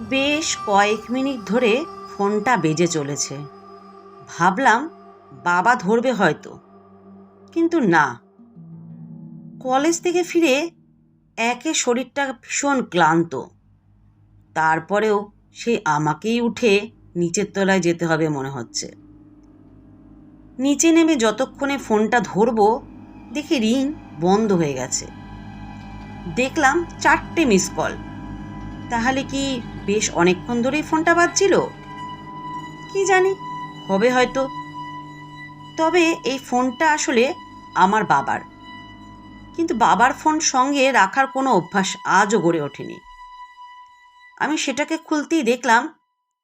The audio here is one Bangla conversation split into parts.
বেশ কয়েক মিনিট ধরে ফোনটা বেজে চলেছে। ভাবলাম, বাবা ধরবে হয়তো। কিন্তু না। কলেজ থেকে ফিরে একে শরীরটা ভীষণ ক্লান্ত। তারপরেও সে আমাকেই উঠে নিচের তলায় যেতে হবে মনে হচ্ছে। নিচে নেমে যতক্ষণে ফোনটা ধরবো, দেখি রিং বন্ধ হয়ে গেছে। দেখলাম চারটে মিস কল। তাহলে কি বেশ অনেকক্ষণ ধরেই ফোনটা বাজছিল? কি জানি, হবে হয়তো। তবে এই ফোনটা আসলে আমার বাবার। কিন্তু বাবার ফোন সঙ্গে রাখার কোনো অভ্যাস আজও গড়ে ওঠেনি। আমি সেটাকে খুলতেই দেখলাম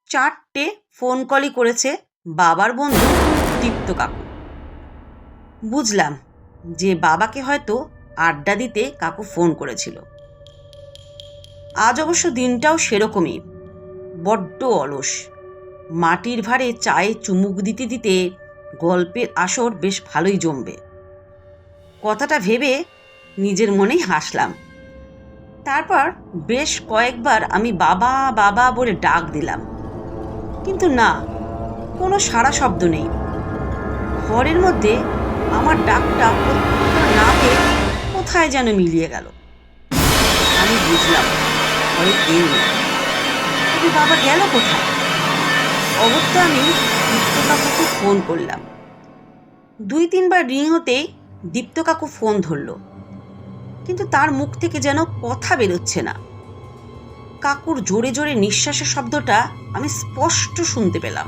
চারটে ফোন কলই করেছে বাবার বন্ধু দীপ্ত কাকু। বুঝলাম যে বাবাকে হয়তো আড্ডা দিতে কাকু ফোন করেছিল। আজ অবশ্য দিনটাও সেরকমই। বড্ড অলস। মাটির ভারে চায়ে চুমুক দিতে দিতে গল্পের আসর বেশ ভালোই জমবে। কথাটা ভেবে নিজের মনেই হাসলাম। তারপর বেশ কয়েকবার আমি বাবা বাবা বলে ডাক দিলাম। কিন্তু না, কোনো সাড়া শব্দ নেই। ঘরের মধ্যে আমার ডাকটা না পেয়ে কোথায় যেন মিলিয়ে গেল। আমি বুঝলাম। কেউ নেই তবে বাবা গেল কোথায়? অবশ্য আমি দীপ্ত কাকুকে ফোন করলাম। দুই তিনবার রিং হতেই দীপ্ত কাকু ফোন ধরলো। কিন্তু তার মুখ থেকে যেন কথা বেরোচ্ছে না। কাকুর জোরে জোরে নিঃশ্বাসের শব্দটা আমি স্পষ্ট শুনতে পেলাম।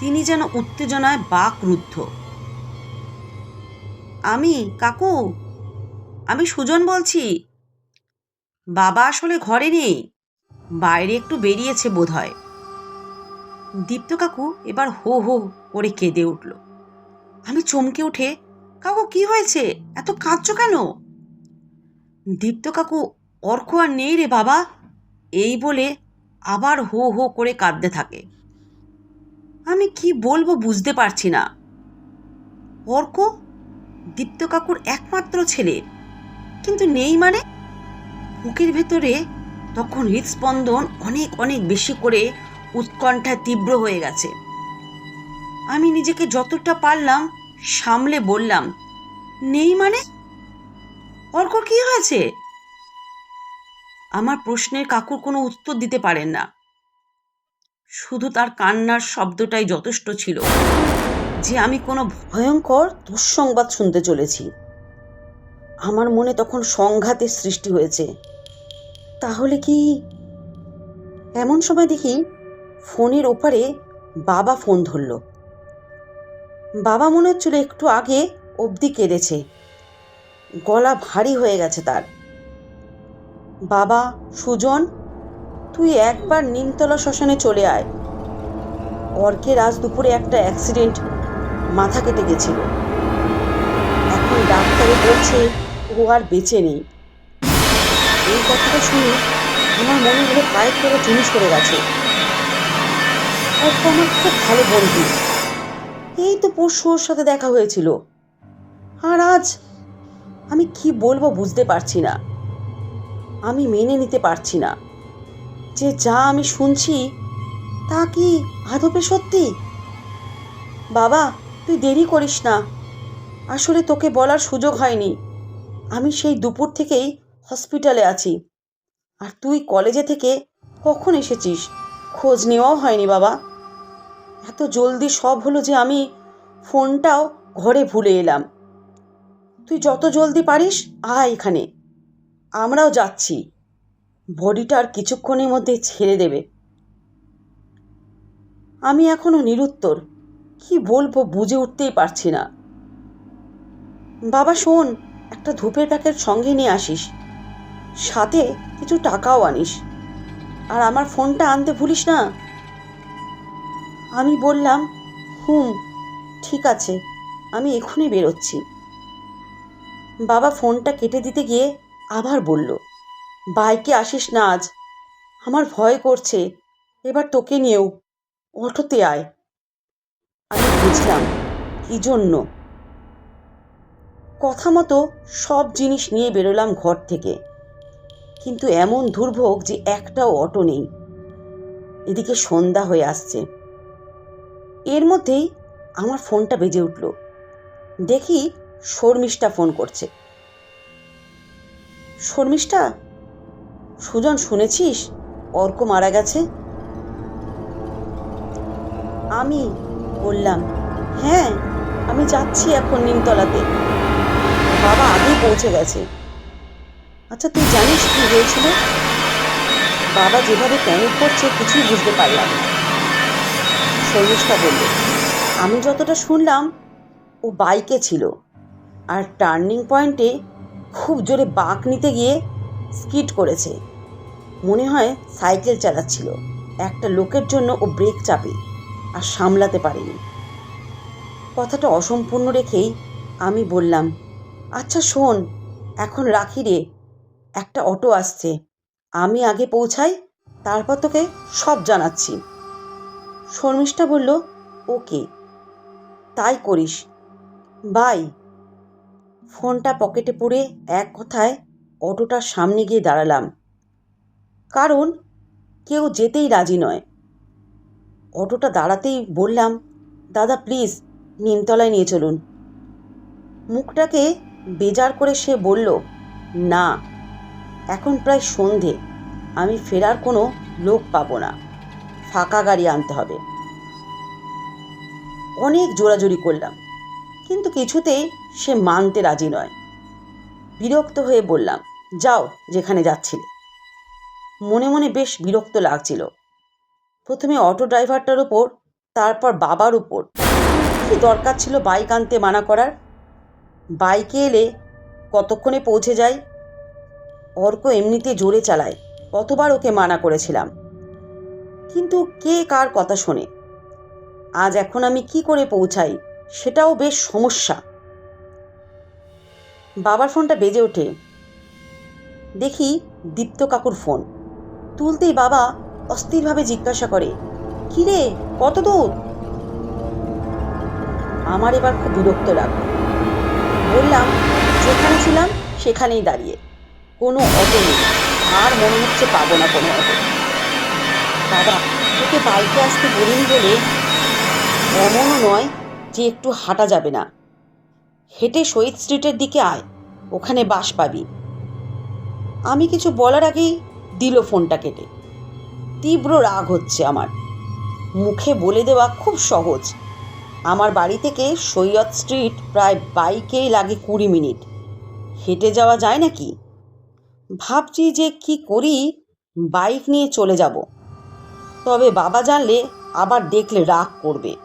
তিনি যেন উত্তেজনায় বাক রুদ্ধ। আমি, কাকু? আমি সুজন বলছি। বাবা আসলে ঘরে নেই। বাইরে একটু বেরিয়েছে বোধ হয় দীপ্ত কাকু এবার হো হো করে কেঁদে উঠল। আমি চমকে উঠে, কাকু, কি হয়েছে? এত কাঁদছো কেন? দীপ্ত কাকু, অর্ক আর নেই রে বাবা। এই বলে আবার হো হো করে কাঁদতে থাকে। আমি কি বলব বুঝতে পারছি না। অর্ক দীপ্ত কাকুর একমাত্র ছেলে। কিন্তু নেই মানে? বুকের ভেতরে তখন হৃদস্পন্দন অনেক অনেক বেশি করে উৎকণ্ঠায় তীব্র হয়ে গেছে। আমি নিজেকে যতটা পারলাম সামলে বললাম, নেই মানে? অর্ক কি হয়েছে? আমার প্রশ্নের কাকুর কোনো উত্তর দিতে পারেন না। শুধু তার কান্নার শব্দটাই যথেষ্ট ছিল, যে আমি কোনো ভয়ঙ্কর দুঃসংবাদ শুনতে চলেছি। আমার মনে তখন সংঘাতের সৃষ্টি হয়েছে। তাহলে কি এমন সময় দেখি ফোনের ওপারে বাবা ফোন ধরল। বাবা মনে হচ্ছিল একটু আগে অবধি কেঁদেছে। গলা ভারী হয়ে গেছে তার। বাবা, সুজন, তুই একবার নিমতলা শ্মশানে চলে আয়। অর্কের আজ দুপুরে একটা অ্যাক্সিডেন্ট মাথা কেটে গেছিল। এখন ডাক্তারে বলছে ও আর বেঁচে নেই। এই কথাটা শুনে আমার মনে হলো পায়ের করে জিনিস করে গেছে। অর্ক আমার খুব ভালো বন্ধু। এই তো পরশু ওর সাথে দেখা হয়েছিল। আর আজ আমি কি বলব বুঝতে পারছি না। আমি মেনে নিতে পারছি না। যে যা আমি শুনছি, তা কি আদপে সত্যি? বাবা, তুই দেরি করিস না। আসলে তোকে বলার সুযোগ হয়নি। আমি সেই দুপুর থেকেই হসপিটালে আছি। আর তুই কলেজে থেকে কখন এসেছিস? খোঁজ নেওয়াও হয়নি বাবা। এত জলদি সব হলো যে আমি ফোনটাও ঘরে ভুলে এলাম। তুই যত জলদি পারিস আয় এখানে। আমরাও যাচ্ছি। বডিটা আর কিছুক্ষণের মধ্যে ছেড়ে দেবে। আমি এখনও নিরুত্তর। কি বলব বুঝে উঠতেই পারছি না। বাবা শোন, একটা ধূপের প্যাকেট সঙ্গে নিয়ে আসিস। সাথে কিছু টাকাও আনিস। আর আমার ফোনটা আনতে ভুলিস না। আমি বললাম, হুম, ঠিক আছে, আমি এখনই বেরোচ্ছি। বাবা ফোনটা কেটে দিতে গিয়ে আবার বলল বাইকে আসিস না আজ? আমার ভয় করছে। এবার তোকে নিয়েও, অটোতে আয়। আমি বুঝলাম, কি জন্য? কথা মতো সব জিনিস নিয়ে বেরোলাম ঘর থেকে। কিন্তু এমন দুর্ভোগ যে একটাও অটো নেই। এদিকে সন্ধ্যা হয়ে আসছে। এর মধ্যেই আমার ফোনটা বেজে উঠল। দেখি শর্মিষ্ঠা ফোন করছে। শর্মিষ্ঠা, সুজন শুনেছিস? অর্ক মারা গেছে? আমি বললাম হ্যাঁ আমি যাচ্ছি এখন নিমতলাতে। বাবা আগেই পৌঁছে গেছে। আচ্ছা তুই জানিস কি হয়েছিল? বাবা যেভাবে প্যানিক করছে, কিছুই বুঝতে পারলাম না। শর্মিষ্ঠা বলল, আমি যতটা শুনলাম, ও বাইকে ছিল। আর টার্নিং পয়েন্টে খুব জোরে বাঁক নিতে গিয়ে স্কিড করেছে। মনে হয় সাইকেল চালাচ্ছিল। একটা লোকের জন্য ও ব্রেক চাপে আর সামলাতে পারেনি। কথাটা অসম্পূর্ণ রেখেই আমি বললাম আচ্ছা শোন, এখন রাখি রে। একটা অটো আসছে। আমি আগে পৌঁছাই, তারপর তোকে সব জানাচ্ছি। শর্মিষ্ঠা বলল, ওকে, তাই করিস। বাই। ফোনটা পকেটে পুরে এক কথায় অটোটার সামনে গিয়ে দাঁড়ালাম। কারণ কেউ যেতেই রাজি নয়। অটোটা দাঁড়াতেই বললাম, দাদা, প্লিজ, নিমতলায় নিয়ে চলুন। মুখটাকে বেজার করে সে বলল, না। এখন প্রায় সন্ধে। আমি ফেরার কোনো লোক পাবো না। ফাঁকা গাড়ি আনতে হবে। অনেক জোরাজুরি করলাম, কিন্তু কিছুতেই সে মানতে রাজি নয়। বিরক্ত হয়ে বললাম, যাও, যেখানে যাচ্ছিলে। মনে মনে বেশ বিরক্ত লাগছিল। প্রথমে অটো ড্রাইভারটার উপর, তারপর বাবার উপর। কি দরকার ছিল বাইক আনতে মানা করার? বাইকে এলে কতক্ষণে পৌঁছে যাই? অর্ক এমনিতে জোরে চালায়। কতবার ওকে মানা করেছিলাম। কিন্তু কে কার কথা শোনে? আজ এখন আমি কি করে পৌঁছাই? সেটাও বেশ সমস্যা। বাবার ফোনটা বেজে ওঠে। দেখি দীপ্ত কাকুর ফোন। তুলতেই বাবা অস্থিরভাবে জিজ্ঞাসা করে, কিরে, কত দূর? আমার এবার খুব বিরক্ত লাগল। বললাম, যেখানে ছিলাম, সেখানেই দাঁড়িয়ে। কোনো অটো নেই। আর মনে হচ্ছে পাবো না কোনো অটো। বাবা, তোকে বাইকে আসতে বলিনি বলে এমনও নয় যে একটু হাঁটা যাবে না। হেঁটে শহীদ স্ট্রিটের দিকে আয়, ওখানে বাস পাবি। আমি কিছু বলার আগেই দিল ফোনটা কেটে। তীব্র রাগ হচ্ছে আমার। মুখে বলে দেওয়া খুব সহজ। আমার বাড়ি থেকে সৈয়দ স্ট্রিট প্রায় বাইকেই লাগে কুড়ি মিনিট। হেঁটে যাওয়া যায় নাকি? ভাবছি যে কি করি বাইক নিয়ে চলে যাব। তবে বাবা জানলে আবার দেখলে রাগ করবে।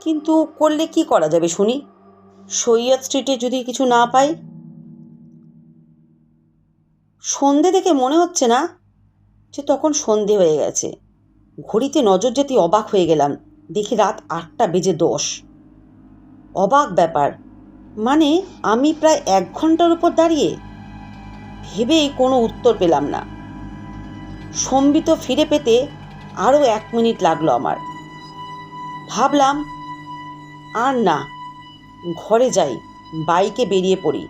কিন্তু করলে কি করা যাবে শুনি? সৈয়দ স্ট্রিটে যদি কিছু না পাই? সন্ধে দেখে মনে হচ্ছে না যে তখন সন্ধে হয়ে গেছে। ঘড়িতে নজর যেতে অবাক হয়ে গেলাম। দেখি রাত আটটা বেজে দশ। অবাক ব্যাপার। মানে আমি প্রায় এক ঘণ্টার উপর দাঁড়িয়ে ভেবেই কোনো উত্তর পেলাম না। সম্বিত ফিরে পেতে আরও এক মিনিট লাগল আমার। ভাবলাম, আর না, ঘরে যাই, বাইকে বেরিয়ে পড়ি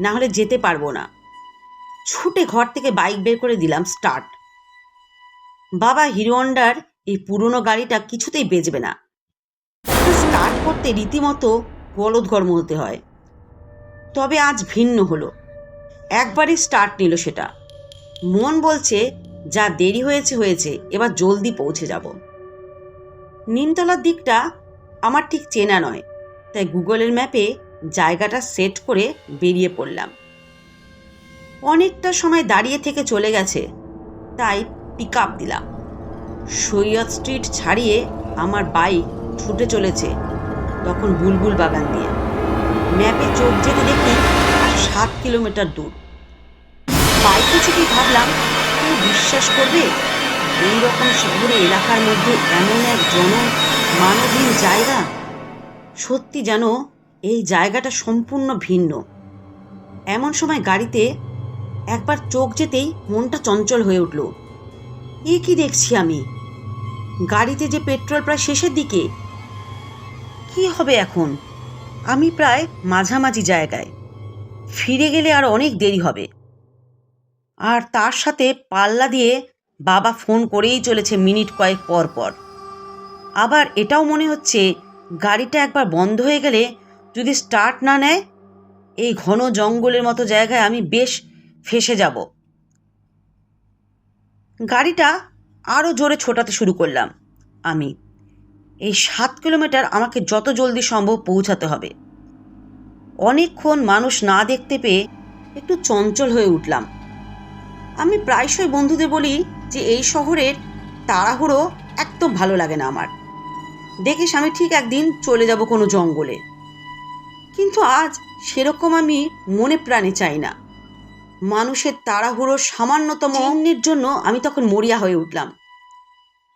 না হলে যেতে পারব না। ছুটে ঘর থেকে বাইক বের করে দিলাম স্টার্ট। বাবা হিরো হন্ডার এই পুরনো গাড়িটা কিছুতেই বেচবে না। স্টার্ট করতে রীতিমতো গলদঘর্ম হতে হয়। তবে আজ ভিন্ন হলো। একবারই স্টার্ট নিল সেটা। মন বলছে, যা দেরি হয়েছে হয়েছে, এবার জলদি পৌঁছে যাব। নিমতলার দিকটা আমার ঠিক চেনা নয়, তাই গুগলের ম্যাপে জায়গাটা সেট করে বেরিয়ে পড়লাম। অনেকটা সময় দাঁড়িয়ে থেকে চলে গেছে, তাই পিক আপ দিলাম। সৈয়দ স্ট্রিট ছাড়িয়ে আমার বাইক ছুটে চলেছে, তখন বুলবুল বাগান দিয়ে। ম্যাপে চোখ যেতে দেখি কিলোমিটার দূর। বাইকে চেপে ভাবলাম, কেউ বিশ্বাস করবে? এই রকম শহরে এলাকার মধ্যে এমন এক জন মানবহীন জায়গা? সত্যি যেন এই জায়গাটা সম্পূর্ণ ভিন্ন। এমন সময় গাড়িতে একবার চোখ যেতেই মনটা চঞ্চল হয়ে উঠল। এ কি দেখছি আমি? গাড়িতে যে পেট্রোল প্রায় শেষের দিকে। কি হবে এখন? আমি প্রায় মাঝামাঝি জায়গায়। ফিরে গেলে আর অনেক দেরি হবে। আর তার সাথে পাল্লা দিয়ে বাবা ফোন করেই চলেছে মিনিট কয়েক পর পর। আবার এটাও মনে হচ্ছে গাড়িটা একবার বন্ধ হয়ে গেলে যদি স্টার্ট না নেয়, এই ঘন জঙ্গলের মতো জায়গায় আমি বেশ ফেসে যাব। গাড়িটা আরও জোরে ছোটাতে শুরু করলাম আমি। এই সাত কিলোমিটার আমাকে যত জলদি সম্ভব পৌঁছাতে হবে। অনেকক্ষণ মানুষ না দেখতে পেয়ে একটু চঞ্চল হয়ে উঠলাম। আমি প্রায়শই বন্ধুদের বলি যে এই শহরের তাড়াহুড়ো একদম ভালো লাগে না আমার। দেখিস আমি ঠিক একদিন চলে যাব কোনো জঙ্গলে। কিন্তু আজ সেরকম আমি মনে প্রাণে চাই না। মানুষের তাড়াহুড়ো সামান্যতম অন্যের জন্য আমি তখন মরিয়া হয়ে উঠলাম।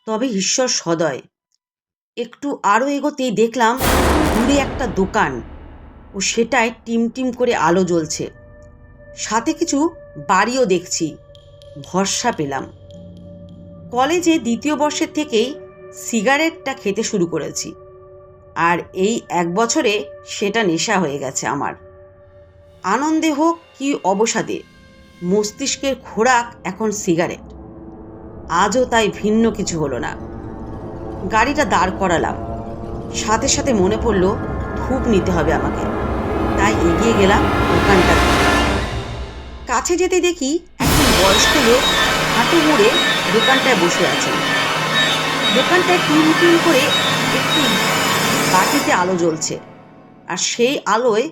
তবে ঈশ্বর সদয়। একটু আরও এগোতেই দেখলাম দূরে একটা দোকান। ও সেটায় টিম টিম করে আলো জ্বলছে। সাথে কিছু বাড়িও দেখছি। ভরসা পেলাম। কলেজে দ্বিতীয় বর্ষের থেকেই সিগারেটটা খেতে শুরু করেছি। আর এই এক বছরে সেটা নেশা হয়ে গেছে আমার। আনন্দে হোক কি অবসাদে, মস্তিষ্কের খোরাক এখন সিগারেট। আজও তাই ভিন্ন কিছু হলো না। গাড়িটা দাঁড় করালাম। সাথে সাথে মনে পড়ল, ধূপ নিতে হবে আমাকে। তাই এগিয়ে গেলাম দোকানটা কাছে যেতে দেখি একজন বয়স্ক লোক হাঁটু মুড়ে দোকানটায় বসে আছেন দোকানটায় টিম টিম করে একটি বাটিতে আলো জ্বলছে আর সেই আলোয়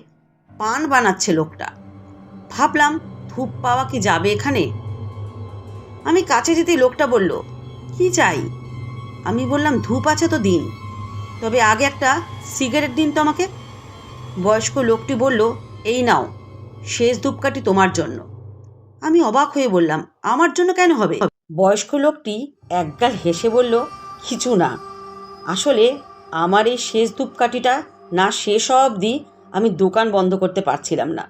পান বানাচ্ছে লোকটা। ভাবলাম, ধূপ পাওয়া কি যাবে এখানে? আমি কাছে যেতেই লোকটা বলল, কি চাই? আমি বললাম, ধূপ আছে তো দিন, তবে আগে একটা সিগারেট দিন তো আমাকে। বয়স্ক লোকটি বলল, এই নাও, শেষ ধূপকাঠি তোমার জন্য। আমি অবাক হয়ে বললাম, আমার জন্য কেন হবে? বয়স্ক লোকটি একগাল হেসে বলল, কিছু না। আসলে আমার এই শেষ ধূপকাঠিটা না শেষ অবধি আমি দোকান বন্ধ করতে পারছিলাম না।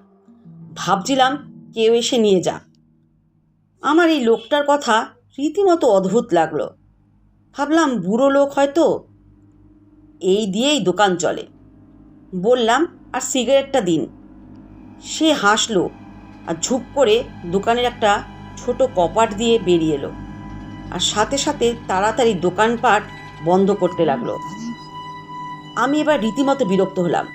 ভাবছিলাম কেউ এসে নিয়ে যা আমার এই লোকটার কথা রীতিমতো অদ্ভুত লাগল। ভাবলাম, বুড়ো লোক হয়তো এই দিয়েই দোকান চলে। বললাম, আর সিগারেটটা দিন। সে হাসলো আর ঝুপ করে দোকানের একটা ছোট কপাট দিয়ে বেরিয়ে এলো আর সাথে সাথে তাড়াতাড়ি দোকানপাট বন্ধ করতে লাগল। আমি এবার রীতিমতো বিরক্ত হলাম।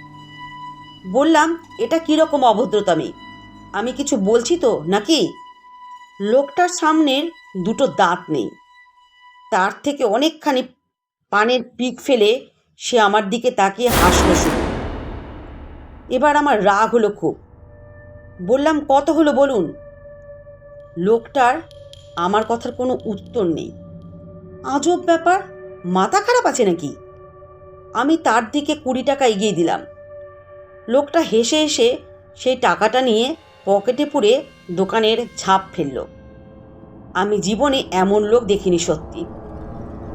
বললাম, এটা কীরকম অভদ্রতামি আমি কিছু বলছি তো, নাকি? লোকটার সামনের দুটো দাঁত নেই। তার থেকে অনেকখানি পানের পিক ফেলে সে আমার দিকে তাকিয়ে হাসলো শুধু। এবার আমার রাগ হলো খুব। বললাম, কত হলো বলুন? লোকটার আমার কথার কোনো উত্তর নেই। আজব ব্যাপার, মাথা খারাপ আছে নাকি? আমি তার দিকে কুড়ি টাকা এগিয়ে দিলাম। লোকটা হেসে হেসে সেই টাকাটা নিয়ে পকেটে পুরে দোকানের ঝাঁপ ফেলল। আমি জীবনে এমন লোক দেখিনি সত্যি।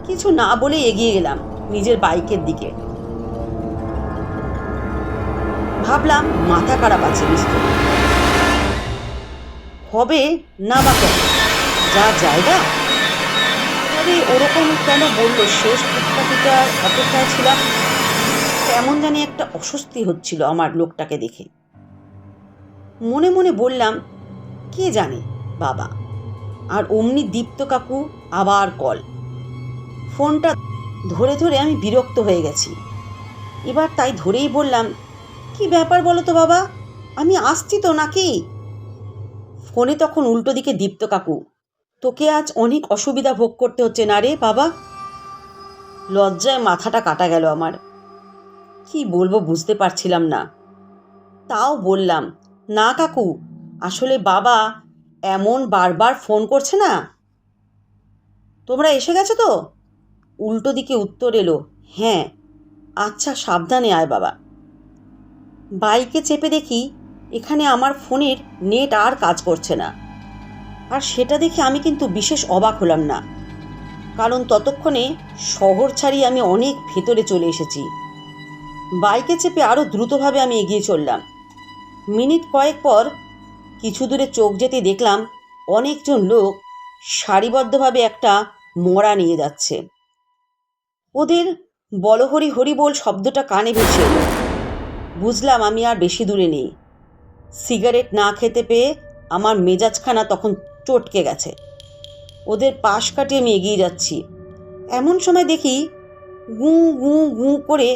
কিছু না বলে এগিয়ে গেলাম নিজের বাইকের দিকে। ভাবলাম মাথা খারাপ আছে নিশ্চয় হবে না বা কেন? যা জায়গা। তবে ওরকম কেন বলল? শেষ ফুটপাতিটার অপেক্ষায় ছিলাম কেমন জানি একটা অস্বস্তি হচ্ছিল আমার লোকটাকে দেখে। মনে মনে বললাম, কে জানে, বাবা? আর অমনি দীপ্ত কাকু আবার কল। ফোনটা ধরে ধরে আমি বিরক্ত হয়ে গেছি। এবার তাই ধরেই বললাম কি ব্যাপার বলো তো বাবা? আমি আসছি তো নাকি? ফোনে তখন উল্টো দিকে দীপ্ত কাকু। তোকে আজ অনেক অসুবিধা ভোগ করতে হচ্ছে না রে বাবা? লজ্জায় মাথাটা কাটা গেল আমার। কি বলব বুঝতে পারছিলাম না। তাও বললাম, না কাকু, আসলে বাবা এমন বারবার ফোন করছে না? তোমরা এসে গেছো তো? উল্টো দিকে উত্তর এলো হ্যাঁ আচ্ছা সাবধানে আয় বাবা। বাইকে চেপে দেখি এখানে আমার ফোনের নেট আর কাজ করছে না। আর সেটা দেখে আমি কিন্তু বিশেষ অবাক হলাম না। কারণ ততক্ষণে শহর ছাড়িয়ে আমি অনেক ভেতরে চলে এসেছি। বাইকে চেপে আরও দ্রুতভাবে আমি এগিয়ে চললাম। মিনিট কয়েক পর কিছু দূরে চোখ যেতে দেখলাম অনেকজন লোক সারিবদ্ধভাবে একটা মরা নিয়ে যাচ্ছে। ওদের বলহরি হরি বল শব্দটা কানে ভেসে এলো। বুঝলাম আমি আর বেশি দূরে নেই। সিগারেট না খেতে পেয়ে আমার মেজাজখানা তখন চটকে গেছে। ওদের পাশ কাটিয়ে আমি এগিয়ে যাচ্ছি। এমন সময় দেখি গু গু গু করে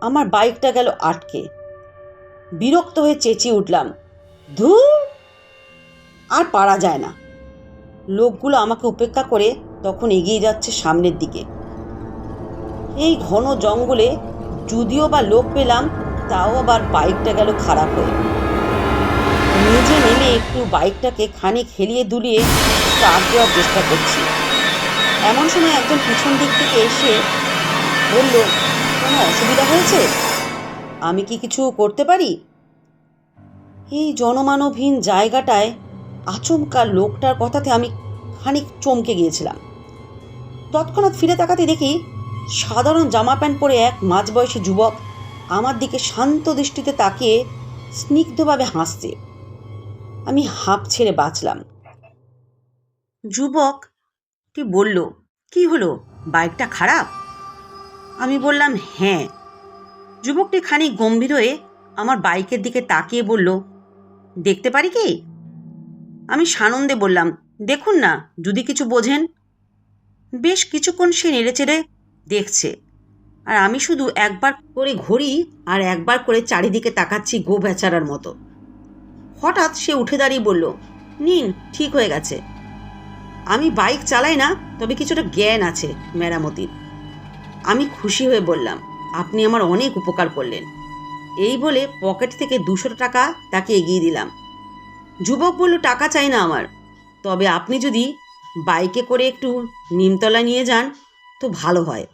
আমার বাইকটা গেল আটকে। বিরক্ত হয়ে চেঁচিয়ে উঠলাম ধু আর পারা যায় না। লোকগুলো আমাকে উপেক্ষা করে তখন এগিয়ে যাচ্ছে সামনের দিকে। এই ঘন জঙ্গলে যদিও বা লোক পেলাম তাও আবার বাইকটা গেল খারাপ হয়ে। নিজে নেমে একটু বাইকটাকে খানিক হেলিয়ে দুলিয়ে স্টার্ট দেওয়ার চেষ্টা করছি। এমন সময় একজন পিছন দিক থেকে এসে বলল, কোনো অসুবিধা হয়েছে? আমি কি কিছু করতে পারি? এই জনমানবহীন জায়গাটায় আচমকা লোকটার কথাতে আমি খানিক চমকে গিয়েছিলাম। তৎক্ষণাৎ ফিরে তাকাতে দেখি সাধারণ জামা প্যান্ট পরে এক মাঝবয়সী যুবক আমার দিকে শান্ত দৃষ্টিতে তাকিয়ে স্নিগ্ধভাবে হাসছে। আমি হাঁপ ছেড়ে বাঁচলাম। যুবকটি বলল? কি হলো? বাইকটা খারাপ? আমি বললাম হ্যাঁ। যুবকটি খানিক গম্ভীর হয়ে আমার বাইকের দিকে তাকিয়ে বলল, দেখতে পারি কি? আমি সানন্দে বললাম, দেখুন না, যদি কিছু বোঝেন। বেশ কিছুক্ষণ সে নেড়েচেড়ে দেখছে। আর আমি শুধু একবার করে ঘড়ি আর একবার করে চারিদিকে তাকাচ্ছি গো বেচারার মতো। হঠাৎ সে উঠে দাঁড়িয়ে বলল, নিন, ঠিক হয়ে গেছে। আমি বাইক চালাই না, তবে কিছুটা জ্ঞান আছে মেরামতির। আমি খুশি হয়ে বললাম, আপনি আমার অনেক উপকার করলেন। এই বলে পকেট থেকে দুশো টাকা তাকে এগিয়ে দিলাম। যুবক বলল, টাকা চাই না আমার। তবে আপনি যদি বাইকে করে একটু নিমতলা নিয়ে যান, তো ভালো হয়।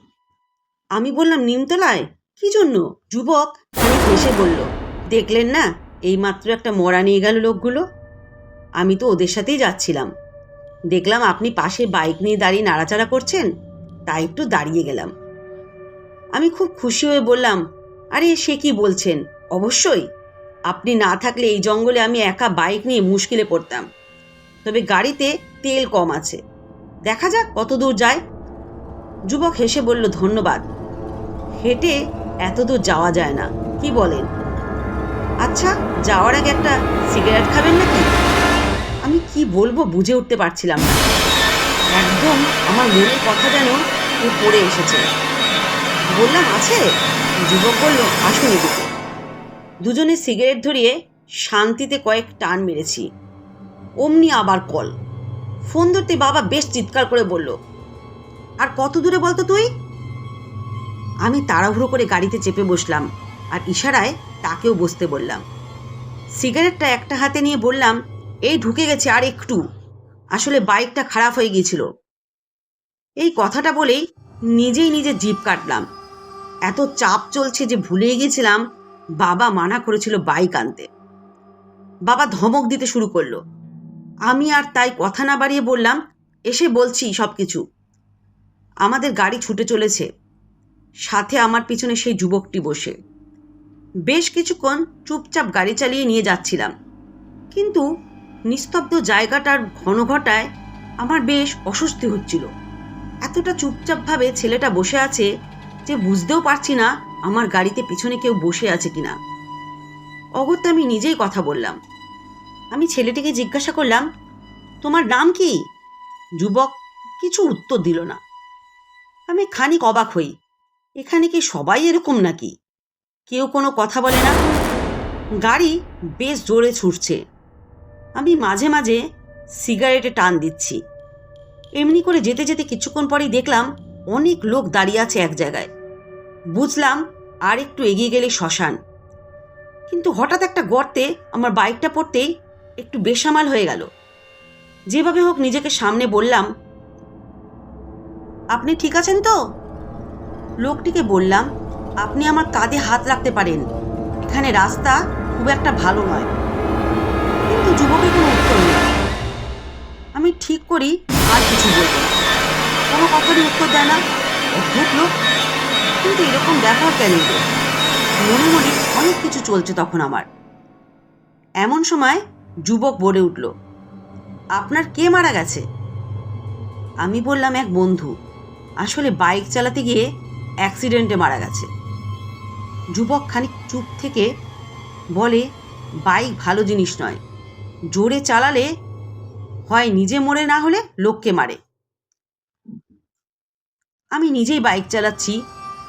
আমি বললাম, নিমতলায়? কি জন্য? যুবক খানিক হেসে বলল, দেখলেন না এইমাত্র একটা মরা নিয়ে গেল লোকগুলো? আমি তো ওদের সাথেই যাচ্ছিলাম। দেখলাম আপনি পাশে বাইক নিয়ে দাঁড়িয়ে নাড়াচাড়া করছেন, তাই একটু দাঁড়িয়ে গেলাম। আমি খুব খুশি হয়ে বললাম, আরে, সে কি বলছেন? অবশ্যই। আপনি না থাকলে এই জঙ্গলে আমি একা বাইক নিয়ে মুশকিলে পড়তাম। তবে গাড়িতে তেল কম আছে। দেখা যাক কত দূর যায়। যুবক হেসে বলল, ধন্যবাদ। হেঁটে এত দূর যাওয়া যায় না। কি বলেন? আচ্ছা যাওয়ার আগে একটা সিগারেট খাবেন নাকি? আমি কি বলব বুঝে উঠতে পারছিলাম না। একদম আমার মনের কথা যেন পড়ে এসেছে। বললাম, আছে? যুবক বলল, আসুন এদিকে। দুজনে সিগারেট ধরিয়ে শান্তিতে কয়েক টান মেরেছি। অমনি আবার কল। ফোন ধরতে বাবা বেশ চিৎকার করে বলল, আর কত দূরে বলতো তুই? আমি তাড়াহুড়ো করে গাড়িতে চেপে বসলাম আর ইশারায় তাকেও বসতে বললাম। সিগারেটটা একটা হাতে নিয়ে বললাম, এই ঢুকে গেছে আর একটু। আসলে বাইকটা খারাপ হয়ে গিয়েছিল। এই কথাটা বলেই নিজেই নিজে জিপ কাটলাম। এত চাপ চলছে যে ভুলে গেছিলাম বাবা মানা করেছিল বাইক আনতে। বাবা ধমক দিতে শুরু করল। আমি আর তাই কথা না বাড়িয়ে বললাম, এসে বলছি সব কিছু আমাদের গাড়ি ছুটে চলেছে। সাথে আমার পিছনে সেই যুবকটি বসে। বেশ কিছুক্ষণ চুপচাপ গাড়ি চালিয়ে নিয়ে যাচ্ছিলাম। কিন্তু নিস্তব্ধ জায়গাটার ঘন ঘটায় আমার বেশ অস্বস্তি হচ্ছিল। এতটা চুপচাপভাবে ছেলেটা বসে আছে যে বুঝতেও পারছি না আমার গাড়িতে পিছনে কেউ বসে আছে কিনা। অগত্যা আমি নিজেই কথা বললাম। আমি ছেলেটিকে জিজ্ঞাসা করলাম, তোমার নাম কি? যুবক কিছু উত্তর দিল না। আমি খানিক অবাক হই। এখানে কি সবাই এরকম নাকি? কেউ কোনো কথা বলে না? গাড়ি বেশ জোরে ছুটছে। আমি মাঝে মাঝে সিগারেটে টান দিচ্ছি। এমনি করে যেতে যেতে কিছুক্ষণ পরেই দেখলাম অনেক লোক দাঁড়িয়ে আছে এক জায়গায়। বুঝলাম আর একটু এগিয়ে গেলে শ্মশান। কিন্তু হঠাৎ একটা গর্তে আমার বাইকটা পড়তেই একটু বেসামাল হয়ে গেল। যেভাবে হোক নিজেকে সামনে বললাম, আপনি ঠিক আছেন তো? লোকটিকে বললাম, আপনি আমার কাঁধে হাত রাখতে পারেন। এখানে রাস্তা খুব একটা ভালো নয়। কিন্তু যুবকের কোনো উত্তর নেই। আমি ঠিক করি আর কিছু বলব কোনো কথারই উত্তর দেয় না। অদ্ভুত লোক। কিন্তু এরকম ব্যবহার কেন? মনে মনে অনেক কিছু চলছে তখন আমার। এমন সময় যুবক বলে উঠল, আপনার কে মারা গেছে? আমি বললাম, এক বন্ধু। আসলে বাইক চালাতে গিয়ে অ্যাক্সিডেন্টে মারা গেছে। যুবক খানিক চুপ থেকে বলে, বাইক ভালো জিনিস নয়। জোরে চালালে হয় নিজে মরে, না হলে লোককে মারে। আমি নিজেই বাইক চালাচ্ছি,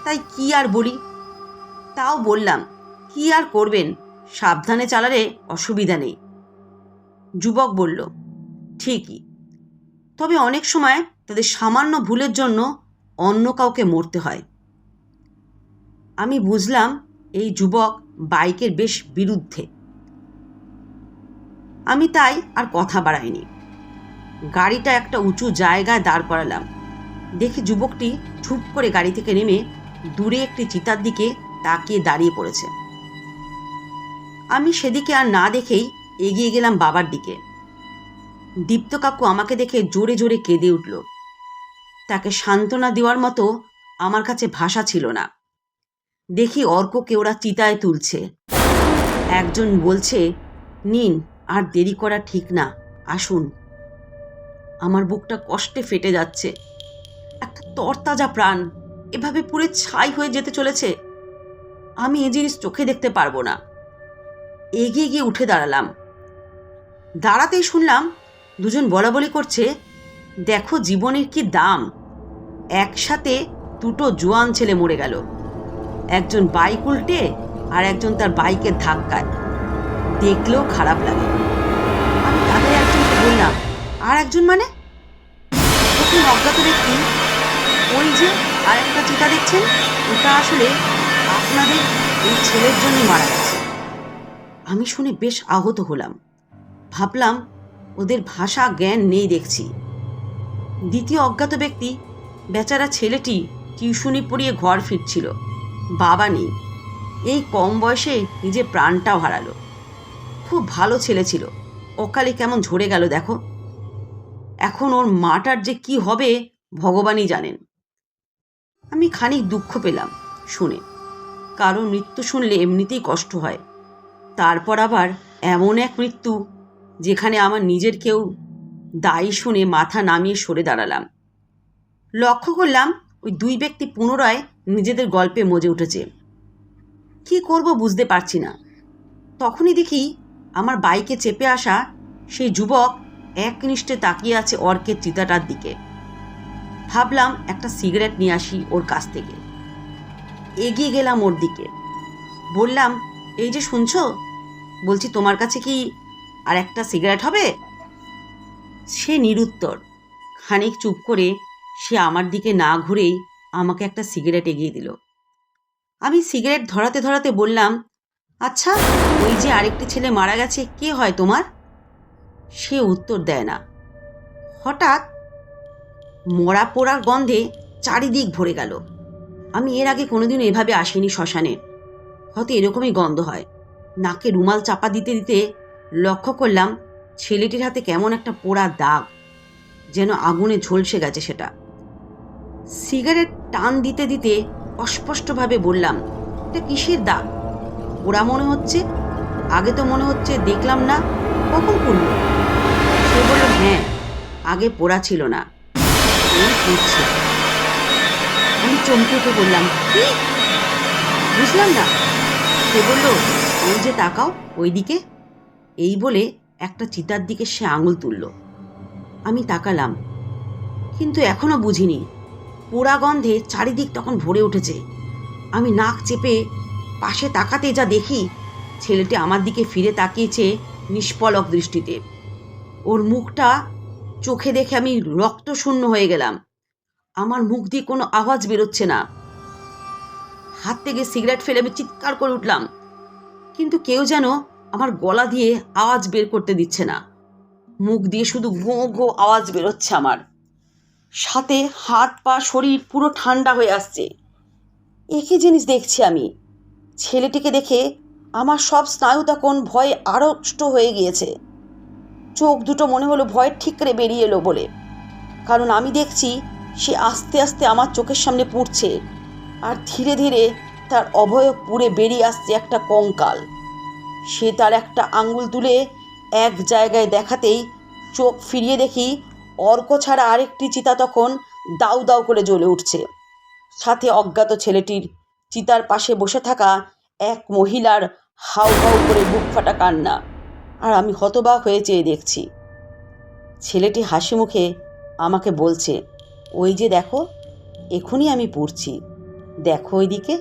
তাই কি আর বলি? তাও বললাম, কি আর করবেন? সাবধানে চালালে অসুবিধা নেই। যুবক বলল, ঠিকই। তবে অনেক সময় তাদের সামান্য ভুলের জন্য অন্য কাউকে মরতে হয়। আমি বুঝলাম এই যুবক বাইকের বেশ বিরুদ্ধে। আমি তাই আর কথা বাড়াইনি। গাড়িটা একটা উঁচু জায়গায় দাঁড় করালাম। দেখি যুবকটি ছুপ করে গাড়ি থেকে নেমে দূরে একটি চিতার দিকে তাকিয়ে দাঁড়িয়ে পড়েছে। আমি সেদিকে আর না দেখেই এগিয়ে গেলাম বাবার দিকে। দীপ্ত কাকু আমাকে দেখে জোরে জোরে কেঁদে উঠল। তাকে সান্ত্বনা দেওয়ার মতো আমার কাছে ভাষা ছিল না। দেখি অর্ককে ওরা চিতায় তুলছে। একজন বলছে, নিন, আর দেরি করা ঠিক না, আসুন। আমার বুকটা কষ্টে ফেটে যাচ্ছে। একটা তরতাজা প্রাণ, এভাবে পুরে ছাই হয়ে যেতে চলেছে। আমি এ জিনিস চোখে দেখতে পারব না। এগিয়ে গিয়ে উঠে দাঁড়ালাম। দাঁড়াতেই শুনলাম দুজন বলা বলি করছে, দেখো জীবনের কি দাম। একসাথে দুটো জোয়ান ছেলে মরে গেল। একজন বাইক উল্টে আর একজন তার বাইকের ধাক্কায়। দেখলেও খারাপ লাগে। আমি তাদের একজনকে বললাম, আর একজন মানে? প্রথম অজ্ঞাত ব্যক্তি ওই যে আর একটা চিতা দেখছেন। ওটা আসলে আপনাদের এই ছেলের জন্য মারা গেছে। আমি শুনে বেশ আহত হলাম। ভাবলাম, ওদের ভাষা জ্ঞান নেই দেখছি। দ্বিতীয় অজ্ঞাত ব্যক্তি, বেচারা ছেলেটি টিউশনি পড়িয়ে ঘর ফিরছিল। বাবা নেই। এই কম বয়সে নিজে প্রাণটাও হারালো। খুব ভালো ছেলে ছিল। অকালে কেমন ঝরে গেল দেখো। এখন ওর মাটার যে কি হবে, ভগবানই জানেন। আমি খানিক দুঃখ পেলাম শুনে। কারও মৃত্যু শুনলে এমনিতেই কষ্ট হয়। তারপর আবার এমন এক মৃত্যু যেখানে আমার নিজের কেউ দায়ী শুনে মাথা নামিয়ে সরে দাঁড়ালাম। লক্ষ্য করলাম, ওই দুই ব্যক্তি পুনরায় নিজেদের গল্পে মজে উঠেছে। কি করব বুঝতে পারছি না। তখনই দেখি আমার বাইকে চেপে আসা সেই যুবক একনিষ্ঠে তাকিয়ে আছে অর্কের চিতাটার দিকে। ভাবলাম একটা সিগারেট নিয়ে আসি ওর কাছ থেকে। এগিয়ে গেলাম ওর দিকে। বললাম, এই যে শুনছো? বলছি, তোমার কাছে কি আর একটা সিগারেট হবে? সে নিরুত্তর। খানিক চুপ করে সে আমার দিকে না ঘুরেই আমাকে একটা সিগারেট এগিয়ে দিল। আমি সিগারেট ধরাতে ধরাতে বললাম আচ্ছা ওই যে আরেকটি ছেলে মারা গেছে, কে হয় তোমার? সে উত্তর দেয় না। হঠাৎ মরা পোড়ার গন্ধে চারিদিক ভরে গেল। আমি এর আগে কোনোদিন এভাবে আসিনি শ্মশানে। হয়তো এরকমই গন্ধ হয়। নাকে রুমাল চাপা দিতে দিতে লক্ষ্য করলাম ছেলেটির হাতে কেমন একটা পোড়া দাগ, যেন আগুনে ঝলসে গেছে সেটা। সিগারেট টান দিতে দিতে অস্পষ্টভাবে বললাম, এটা কিসের দাগ ওরা মনে হচ্ছে, আগে তো মনে হচ্ছে দেখলাম না, কখন করল? সে বলল হ্যাঁ আগে পোড়া ছিল না। আমি চমকে উঠে বললাম, কি? বুঝলাম না। সে বলল ওই যে তাকাও, ওইদিকে। এই বলে একটা চিতার দিকে সে আঙুল তুলল। আমি তাকালাম, কিন্তু এখনও বুঝিনি পোড়া গন্ধে চারিদিক তখন ভরে উঠেছে। আমি নাক চেপে পাশে তাকাতে যা দেখি, ছেলেটি আমার দিকে ফিরে তাকিয়েছে নিষ্পলক দৃষ্টিতে। ওর মুখটা চোখে দেখে আমি রক্তশূন্য হয়ে গেলাম। আমার মুখ দিয়ে কোনো আওয়াজ বেরোচ্ছে না। হাত থেকে সিগারেট ফেলে আমি চিৎকার করে উঠলাম। কিন্তু কেউ যেন আমার গলা দিয়ে আওয়াজ বের করতে দিচ্ছে না। মুখ দিয়ে শুধু গো গো আওয়াজ বেরোচ্ছে আমার। সাথে হাত পা শরীর পুরো ঠান্ডা হয়ে আসছে। একই জিনিস দেখছি আমি। ছেলেটিকে দেখে আমার সব স্নায়ু তখন ভয়ে আড়ষ্ট হয়ে গিয়েছে। চোখ দুটো মনে হলো ভয়ের ঠিক করে বেরিয়ে এলো বলে। কারণ আমি দেখছি সে আস্তে আস্তে আমার চোখের সামনে পুড়ছে আর ধীরে ধীরে তার অভয়ব পুড়ে বেরিয়ে আসছে একটা কঙ্কাল। সে তার একটা আঙ্গুল তুলে এক জায়গায় দেখাতেই চোখ ফিরিয়ে দেখি অর্ক ছাড়া আরেকটি চিতা তখন দাউ দাউ করে জ্বলে উঠছে। সাথে অজ্ঞাত ছেলেটির চিতার পাশে বসে থাকা এক মহিলার হাউ হাউ করে বুক ফাটা কান্না, আর আমি হতবাক হয়ে চেয়ে দেখছি। ছেলেটি হাসি মুখে আমাকে বলছে, ওই যে দেখো, এখনই আমি পড়ছি। দেখো ওইদিকে।